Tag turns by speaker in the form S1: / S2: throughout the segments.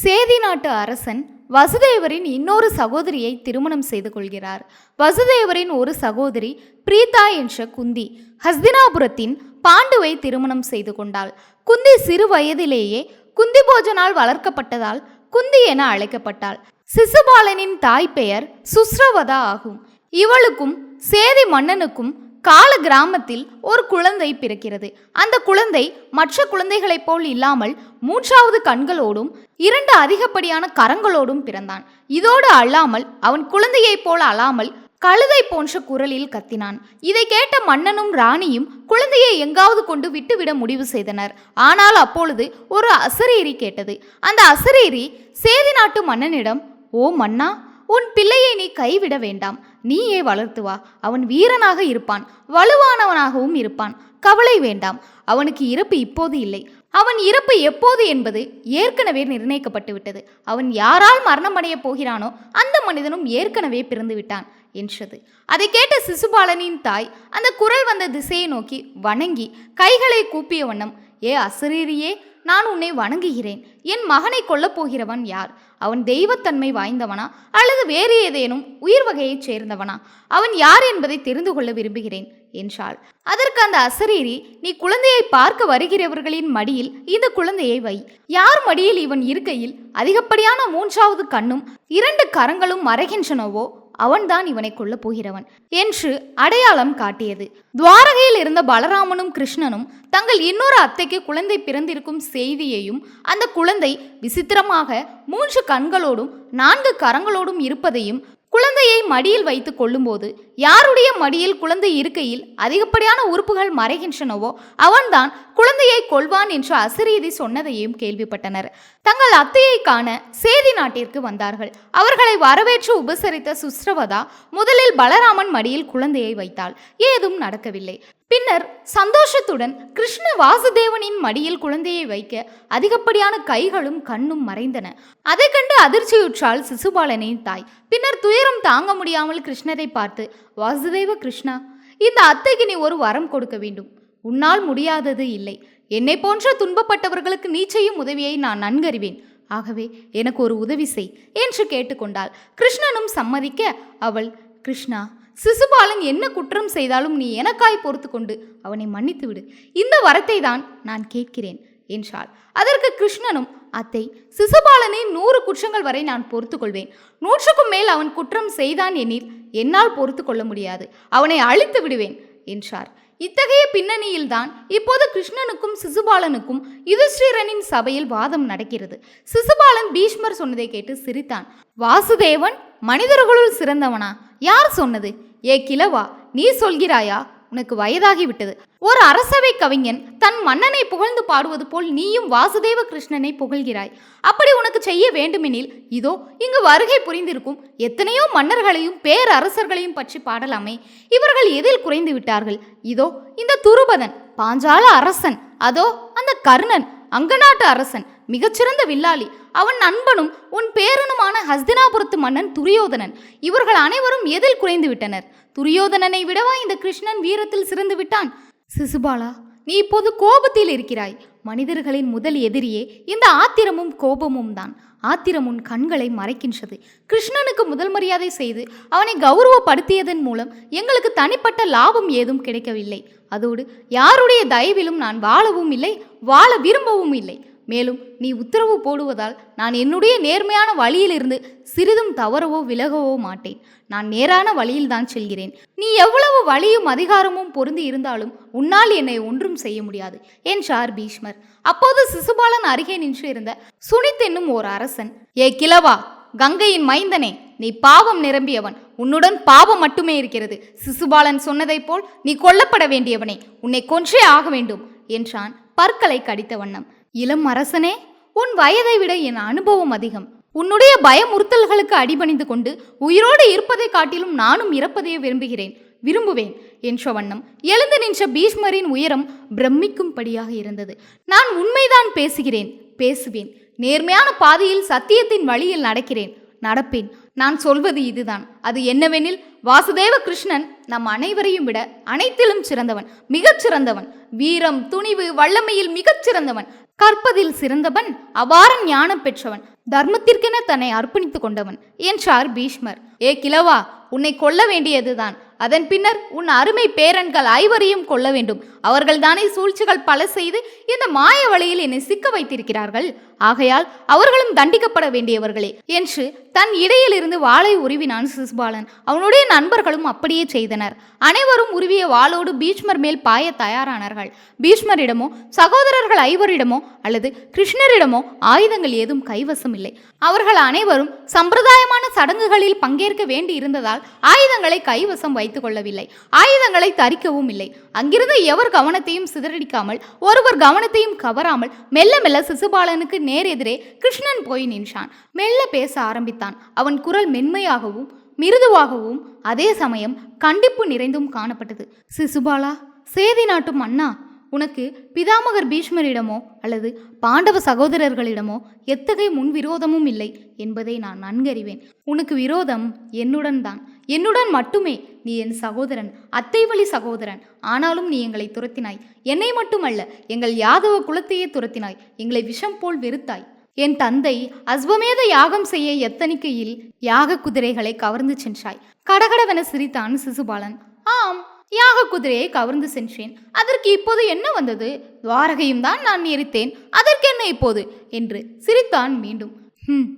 S1: சேதி நாட்டு அரசன் வசுதேவரின் இன்னொரு சகோதரியை திருமணம் செய்து கொள்கிறார். வசுதேவரின் ஒரு சகோதரி பிரீதா என்ற குந்தி ஹஸ்தினாபுரத்தின் பாண்டுவை திருமணம் செய்து கொண்டாள். குந்தி சிறு வயதிலேயே குந்தி போஜனால் வளர்க்கப்பட்டதால் குந்தி என அழைக்கப்பட்டாள். சிசுபாலனின் தாய் பெயர் சுஸ்ரவதா ஆகும். இவளுக்கும் சேதி மன்னனுக்கும் கால கிராமத்தில் ஒரு குழந்தை பிறக்கிறது. அந்த குழந்தை மற்ற குழந்தைகளைப் போல் இல்லாமல் மூன்றாவது கண்களோடும் இரண்டு அதிகப்படியான கரங்களோடும் பிறந்தான். இதோடு அல்லாமல் அவன் குழந்தையைப் போல அல்லாமல் கழுதை போன்ற குரலில் கத்தினான். இதை கேட்ட மன்னனும் ராணியும் குழந்தையை எங்காவது கொண்டு விட்டுவிட முடிவு செய்தனர். ஆனால் அப்பொழுது ஒரு அசரீரி கேட்டது. அந்த அசரீரி சேதி நாட்டு மன்னனிடம் ஓ மன்னா உன் பிள்ளையை நீ கைவிட வேண்டாம். நீயே வளர்த்து வா. அவன் வீரனாக இருப்பான் வலுவானவனாகவும் இருப்பான். கவலை வேண்டாம் அவனுக்கு இறப்பு இப்போது இல்லை. அவன் இறப்பு எப்போது என்பது ஏற்கனவே நிர்ணயிக்கப்பட்டு விட்டது அவன் யாரால் மரணமடையப் போகிறானோ அந்த மனிதனும் ஏற்கனவே பிறந்து விட்டான் என்றது. அதை கேட்ட சிசுபாலனின் தாய் அந்த குரல் வந்த திசையை நோக்கி வணங்கி கைகளை கூப்பிய வண்ணம் ஏ அசரீரியே நான் உன்னை வணங்குகிறேன். என் மகனை கொல்லப் போகிறவன் யார்? அவன் தெய்வத்தன்மை வாய்ந்தவனா? அல்லது வேறு ஏதேனும் உயிர் வகையைச் சேர்ந்தவனா? அவன் யார் என்பதை தெரிந்து கொள்ள விரும்புகிறேன் என்றாள். அதற்கு அந்த அசரீரி நீ குழந்தையை பார்க்க வருகிறவர்களின் மடியில் இந்த குழந்தையை வை. யார் மடியில் இவன் இருக்கையில் அதிகப்படியான மூன்றாவது கண்ணும் இரண்டு கரங்களும் மறைகின்றனவோ அவன்தான் இவனை கொல்லப் போகிறவன் என்று அடையாளம் காட்டியது. துவாரகையில் இருந்த பலராமனும் கிருஷ்ணனும் தங்கள் இன்னொரு அத்தைக்கு குழந்தை பிறந்திருக்கும் செய்தியையும் அந்த குழந்தை விசித்திரமாக மூன்று கண்களோடும் நான்கு கரங்களோடும் இருப்பதையும் குழந்தையை மடியில் வைத்து கொள்ளும்போது யாருடைய மடியில் குழந்தை இருக்கையில் அதிகப்படியான உறுப்புகள் மறைகின்றனவோ அவன்தான் குழந்தையை கொள்வான் என்று அசிரீதி சொன்னதையும் கேள்விப்பட்டனர். தங்கள் அத்தையை காண சேதி நாட்டிற்கு வந்தார்கள். அவர்களை வரவேற்று உபசரித்த சுஸ்ரவதா முதலில் பலராமன் மடியில் குழந்தையை வைத்தாள். ஏதும் நடக்கவில்லை. பின்னர் சந்தோஷத்துடன் கிருஷ்ண வாசுதேவனின் மடியில் குழந்தையை வைக்க அதிகப்படியான கைகளும் கண்ணும் மறைந்தன. அதை கண்டு அதிர்ச்சியுற்றாள் சிசுபாலனின் தாய். பின்னர் துயரம் தாங்க முடியாமல் கிருஷ்ணரை பார்த்து வாசுதேவ கிருஷ்ணா இந்த அத்தைக்கு நீ ஒரு வரம் கொடுக்க வேண்டும். உன்னால் முடியாதது இல்லை. என்னை போன்ற துன்பப்பட்டவர்களுக்கு நீ செய்யும் உதவியை நான் நன்கறிவேன். ஆகவே எனக்கு ஒரு உதவி செய் என்று கேட்டுக்கொண்டாள். கிருஷ்ணனும் சம்மதிக்க அவள் கிருஷ்ணா சிசுபாலன் என்ன குற்றம் செய்தாலும் நீ எனக்காய் பொறுத்து கொண்டு அவனை மன்னித்து விடு இந்த வரத்தை தான் நான் கேட்கிறேன் என்றாள். அதற்கு கிருஷ்ணனும் அத்தை சிசுபாலனை நூறு குற்றங்கள் வரை நான் பொறுத்துக்கொள்வேன். நூற்றுக்கும் மேல் அவன் குற்றம் செய்தான் எனில் என்னால் பொறுத்து கொள்ள முடியாது. அவனை அழித்து விடுவேன் என்றார். இத்தகைய பின்னணியில்தான் இப்போது கிருஷ்ணனுக்கும் சிசுபாலனுக்கும் யுதிஷ்டிரனின் சபையில் வாதம் நடக்கிறது. சிசுபாலன் பீஷ்மர் சொன்னதை கேட்டு சிரித்தான். வாசுதேவன் மனிதர்களுள் சிறந்தவனா? யார் சொன்னது? ஏ கிழவா நீ சொல்கிறாயா? உனக்கு வயதாகிவிட்டது. ஒரு அரசவை கவிஞன் தன் மன்னனை புகழ்ந்து பாடுவது போல் நீயும் வாசுதேவ கிருஷ்ணனை புகழ்கிறாய். அப்படி உனக்கு செய்ய வேண்டுமெனில் இதோ இங்கு வருகை புரிந்திருக்கும் எத்தனையோ மன்னர்களையும் பேரரசர்களையும் பற்றி பாடலாமே. இவர்கள் எதில் குறைந்து விட்டார்கள்? இதோ இந்த துருபதன் பாஞ்சால அரசன் அதோ அந்த கர்ணன் அங்கநாட்டு அரசன் மிகச்சிறந்த வில்லாளி அவன் நண்பனும் உன் பேரனுமான ஹஸ்தினாபுரத்து மன்னன் துரியோதனன். இவர்கள் அனைவரும் எதில் குறைந்து விட்டனர்? துரியோதனனை விடவா இந்த கிருஷ்ணன் வீரத்தில் சிறந்து விட்டான்? சிசுபாலா நீ இப்போது கோபத்தில் இருக்கிறாய். மனிதர்களின் முதல் எதிரியே இந்த ஆத்திரமும் கோபமும் தான். ஆத்திரம் உன் கண்களை மறைக்கின்றது. கிருஷ்ணனுக்கு முதல் மரியாதை செய்து அவனை கௌரவப்படுத்தியதன் மூலம் எங்களுக்கு தனிப்பட்ட லாபம் ஏதும் கிடைக்கவில்லை. அதோடு யாருடைய தயவிலும் நான் வாழவும் இல்லை வாழ விரும்பவும் இல்லை. மேலும் நீ உத்தரவு போடுவதால் நான் என்னுடைய நேர்மையான வழியிலிருந்து சிறிதும் தவறவோ விலகவோ மாட்டேன். நான் நேரான வழியில்தான் செல்கிறேன். நீ எவ்வளவு வழியும் அதிகாரமும் பொருந்தி இருந்தாலும் உன்னால் என்னை ஒன்றும் செய்ய முடியாது. என்றார் பீஷ்மர் அப்போது சிசுபாலன் அருகே நின்று இருந்த சுனித் என்னும் ஓர் அரசன் ஏ கிழவா கங்கையின் மைந்தனே நீ பாவம் நிரம்பியவன். உன்னுடன் பாவம் மட்டுமே இருக்கிறது. சிசுபாலன் சொன்னதைப் போல் நீ கொல்லப்பட வேண்டியவனே. உன்னை கொன்றே ஆக வேண்டும் என்றான் பற்களை கடித்த வண்ணம். இளம் அரசனே உன் வயதை விட என் அனுபவம் அதிகம். உன்னுடைய பயமுறுத்தல்களுக்கு அடிபணிந்து கொண்டு உயிரோடு இருப்பதை காட்டிலும் நானும் இறப்பதையே விரும்புகிறேன். விரும்புவேன் என்ற வண்ணம் எழுந்து நின்ற பீஷ்மரின் உயரம் பிரமிக்கும்படியாக இருந்தது. நான் உண்மைதான் பேசுகிறேன் பேசுவேன். நேர்மையான பாதையில் சத்தியத்தின் வழியில் நடக்கிறேன் நடப்பேன். நான் சொல்வது இதுதான். அது என்னவெனில் வாசுதேவ கிருஷ்ணன் நம் அனைவரையும் விட அனைத்திலும் சிறந்தவன் மிகச் சிறந்தவன் வீரம் துணிவு வல்லமையில் மிகச் சிறந்தவன் கற்பதில் சிறந்தவன் அபார ஞானம் பெற்றவன் தர்மத்திற்கென தன்னை அர்ப்பணித்துக் கொண்டவன் என்றார் பீஷ்மர். ஏ கிழவா உன்னை கொல்ல வேண்டியதுதான். அதன் பின்னர் உன் அருமை பேரன்கள் ஐவரையும் கொல்ல வேண்டும். அவர்கள்தானே சூழ்ச்சிகள் பல செய்து இந்த மாய வழியில் என்னை சிக்க வைத்திருக்கிறார்கள். ஆகையால் அவர்களும் தண்டிக்கப்பட வேண்டியவர்களே. என்று தன் இடையிலிருந்து வாளை உருவினான் சிசுபாலன் அவனுடைய நண்பர்களும் அப்படியே செய்தனர். அனைவரும் உருவிய வாளோடு பீஷ்மர் மேல் பாய தயாரானார்கள். பீஷ்மரிடமோ சகோதரர்கள் ஐவரிடமோ அல்லது கிருஷ்ணரிடமோ ஆயுதங்கள் ஏதும் கைவசம் இல்லை அவர்கள் அனைவரும் சம்பிரதாயமான சடங்குகளில் பங்கேற்க வேண்டி இருந்ததால் ஆயுதங்களை கைவசம் வைத்துக் கொள்ளவில்லை. ஆயுதங்களை தரிக்கவும் இல்லை. அங்கிருந்து எவர் கவனத்தையும் சிதறடிக்காமல் ஒருவர் கவனத்தையும் கவராமல் மெல்ல மெல்ல சிசுபாலனுக்கு நேர் எதிரே கிருஷ்ணன் போய் நின்றான். மெல்ல பேச ஆரம்பித்தான். அவன் குரல் மென்மையாகவும் மிருதுவாகவும் அதே சமயம் கண்டிப்பு நிறைந்தும் காணப்பட்டது. சிசுபாலா சேதி நாட்டும் அண்ணா உனக்கு பிதாமகர் பீஷ்மரிடமோ அல்லது பாண்டவ சகோதரர்களிடமோ எத்தகைய முன் விரோதமும் இல்லை என்பதை நான் நன்கறிவேன். உனக்கு விரோதம் என்னுடன் தான். என்னுடன் மட்டுமே நீ என் சகோதரன் அத்தை வழி சகோதரன். ஆனாலும் நீ எங்களை துரத்தினாய். என்னை மட்டுமல்ல எங்கள் யாதவ குலத்தையே துரத்தினாய். எங்களை விஷம் போல் வெறுத்தாய். என் தந்தை அஸ்வமேத யாகம் செய்ய எத்தனிக்கையில் யாக குதிரைகளை கவர்ந்து சென்றாய். கடகடவென சிரித்தான் சிசுபாலன். ஆம் யாக குதிரையை கவர்ந்து சென்றேன். அதற்கு இப்போது என்ன வந்தது? துவாரகையும் தான் நான் எரித்தேன் அதற்கென்ன இப்போது? என்று சிரித்தான் மீண்டும். ஹம்,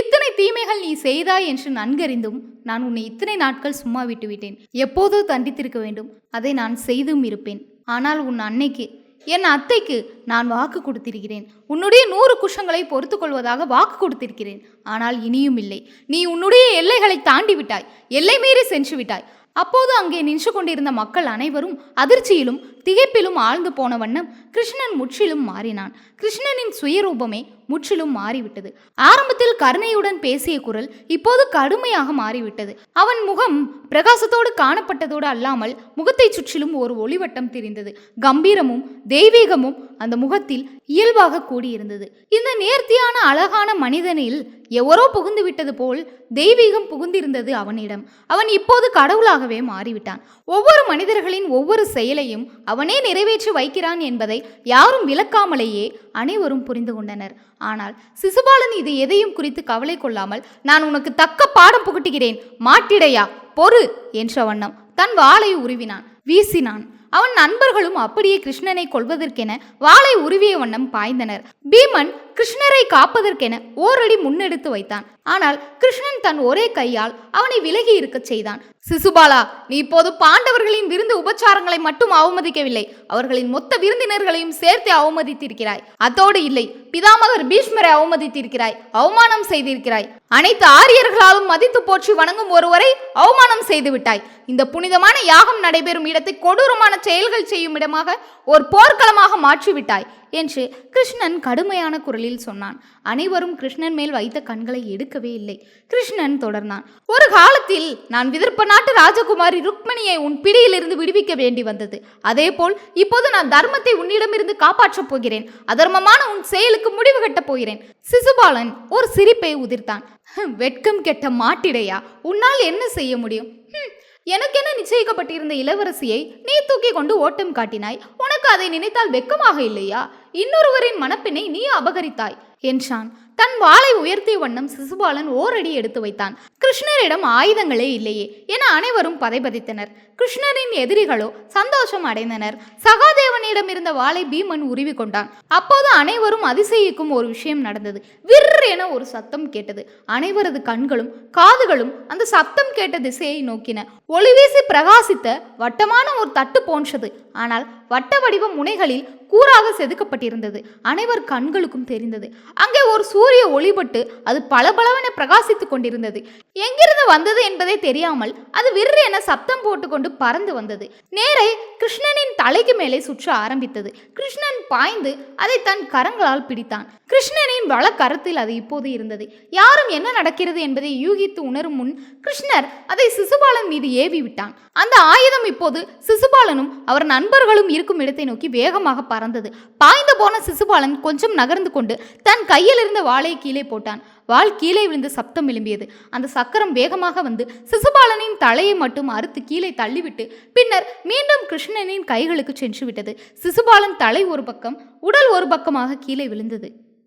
S1: இத்தனை தீமைகள் நீ செய்தாய் என்று நன்கறிந்தும் நான் உன்னை இத்தனை நாட்கள் சும்மா விட்டுவிட்டேன் எப்போதோ தண்டித்திருக்க வேண்டும். அதை நான் செய்தும் இருப்பேன். ஆனால் உன் அன்னைக்கு என் அத்தைக்கு நான் வாக்கு கொடுத்திருக்கிறேன். உன்னுடைய நூறு குஷங்களை பொறுத்து கொள்வதாக வாக்கு கொடுத்திருக்கிறேன். ஆனால் இனியும் இல்லை. நீ உன்னுடைய எல்லைகளை தாண்டி விட்டாய். எல்லை மீறி சென்று விட்டாய். அப்போது அங்கே நின்று கொண்டிருந்த மக்கள் அனைவரும் அதிர்ச்சியிலும் திகைப்பிலும் ஆழ்ந்து போன வண்ணம் கிருஷ்ணன் முற்றிலும் மாறினான். கிருஷ்ணனின் சுயரூபமே முற்றிலும் மாறிவிட்டது. ஆரம்பத்தில் கருணையுடன் பேசிய குரல் இப்போது கடுமையாக மாறிவிட்டது. அவன் முகம் பிரகாசத்தோடு காணப்பட்டதோடு அல்லாமல் முகத்தை சுற்றிலும் ஒரு ஒளிவட்டம் தெரிந்தது. கம்பீரமும் தெய்வீகமும் அந்த முகத்தில் இயல்பாக கூடியிருந்தது. இந்த நேர்த்தியான அழகான மனிதனில் எவரோ புகுந்து விட்டது போல் தெய்வீகம் புகுந்திருந்தது அவனிடம். அவன் இப்போது கடவுளாகவே மாறிவிட்டான். ஒவ்வொரு மனிதர்களின் ஒவ்வொரு செயலையும் அவனே நிறைவேற்றி வைக்கிறான் என்பதை யாரும் விளக்காமலேயே அனைவரும் புரிந்து கொண்டனர். ஆனால் சிசுபாலன் இது எதையும் குறித்து கவலை கொள்ளாமல் நான் உனக்கு தக்க பாடம் புகட்டுகிறேன் மாட்டிடையா பொறு! என்ற வண்ணம் தன் வாளை உருவினான் வீசினான். அவன் நண்பர்களும் அப்படியே கிருஷ்ணனை கொள்வதற்கென வாளை உருவிய வண்ணம் பாய்ந்தனர். பீமன் கிருஷ்ணரை காப்பதற்கென ஓரடி முன்னெடுத்து வைத்தான். ஆனால் கிருஷ்ணன் தன் ஒரே கையால் அவனை விலகி இருக்கச் செய்தான். சிசுபாலா நீ இப்போது பாண்டவர்களின் விருந்து உபச்சாரங்களை மட்டும் அவமதிக்கவில்லை. அவர்களின் மொத்த விருந்தினர்களையும் சேர்த்து அவமதித்திருக்கிறாய். அத்தோடு இல்லை பிதாமகர் பீஷ்மரை அவமதித்திருக்கிறாய். அவமானம் செய்திருக்கிறாய். அனைத்து ஆரியர்களாலும் மதித்து போற்றி வணங்கும் ஒருவரை அவமானம் செய்து விட்டாய் இந்த புனிதமான யாகம் நடைபெறும் இடத்தை கொடூரமான செயல்கள் செய்யும் இடமாக ஒரு போர்க்களமாக மாற்றிவிட்டாய். என்று கிருஷ்ணன் கடுமையான குரலில் சொன்னான். அனைவரும் கிருஷ்ணன் மேல் வைத்த கண்களை எடுக்கவே இல்லை. கிருஷ்ணன் தொடர்ந்தான். ஒரு காலத்தில் நான் விதர்ப்ப நாட்டு ராஜகுமாரி ருக்மணியை உன் பிடியிலிருந்து விடுவிக்க வேண்டி வந்தது. அதேபோல் இப்போது நான் தர்மத்தை உன்னிடமிருந்து காப்பாற்றப் போகிறேன். அதர்மமான உன் செயலுக்கு முடிவு கட்டப் போகிறேன். சிசுபாலன் ஒரு சிரிப்பை உதிர்த்தான். வெட்கம் கெட்ட மாட்டிடையா? உன்னால் என்ன செய்ய முடியும்? எனக்கென நிச்சயிக்கப்பட்டிருந்த இளவரசியை நீ தூக்கி கொண்டு ஓட்டம் காட்டினாய். உனக்கு அதை நினைத்தால் வெட்கமாக இல்லையா? இன்னொருவரின் மணப்பெண்ணை நீ அபகரித்தாய் என்றான். தன் வாளை உயர்த்திய வண்ணம் சிசுபாலன் ஓரடி எடுத்து வைத்தான். கிருஷ்ணரிடம் ஆயுதங்களே இல்லையே என அனைவரும் பதைபதித்தனர். கிருஷ்ணரின் எதிரிகளோ சந்தோஷம் அடைந்தனர். சகாதேவனிடம் இருந்த வாளை பீமன் உருவி கொண்டான். அப்போது அனைவரும் அதிசயிக்கும் ஒரு விஷயம் நடந்தது. விர் என ஒரு சத்தம் கேட்டது. அனைவரது கண்களும் காதுகளும் அந்த சத்தம் கேட்ட திசையை நோக்கின. ஒளிவீசி பிரகாசித்த வட்டமான ஒரு தட்டு போன்றது. ஆனால் வட்ட வடிவ முனைகளில் கூறாக செதுக்கப்பட்டிருந்தது. அனைவர் கண்களுக்கும் தெரிந்தது. அங்கே ஒரு சூரிய ஒளிபட்டு அது பளபளவென பிரகாசித்துக் கொண்டிருந்தது. எங்கிருந்து வந்தது என்பதே தெரியாமல் அது விர் என சப்தம் போட்டுக்கொண்டு பறந்து வந்தது. நேரே கிருஷ்ணனின் தலைக்கு மேலே சுற்ற ஆரம்பித்தது. கிருஷ்ணன் பாய்ந்து அதை தன் கரங்களால் பிடித்தான். கிருஷ்ணனின் வலக்கரத்தில் அது இப்போது இருந்தது. யாரும் என்ன நடக்கிறது என்பதை யூகித்து உணரும் முன் கிருஷ்ணர் அதை சிசுபாலன் மீது ஏவி விட்டான். அந்த ஆயுதம் இப்போது சிசுபாலனும் அவர் நண்பர்களும் இருக்கும் இடத்தை நோக்கி வேகமாக பறந்தது. பாய் போன சிசுபாலன் கொஞ்சம் நகர்ந்து கொண்டு தன் கையில் இருந்த வாளை கீழே போட்டான். வாள் கீழே விழுந்து சப்தம் எழும்பியது. அந்த சக்கரம் வேகமாக வந்து சிசுபாலனின் தலையை மட்டும் அறுத்து கீழே தள்ளிவிட்டு பின்னர் மீண்டும் கிருஷ்ணனின் கைகளுக்கு சென்று விட்டது சிசுபாலன் தலை ஒரு பக்கம் உடல் ஒரு பக்கமாக கீழே விழுந்தது.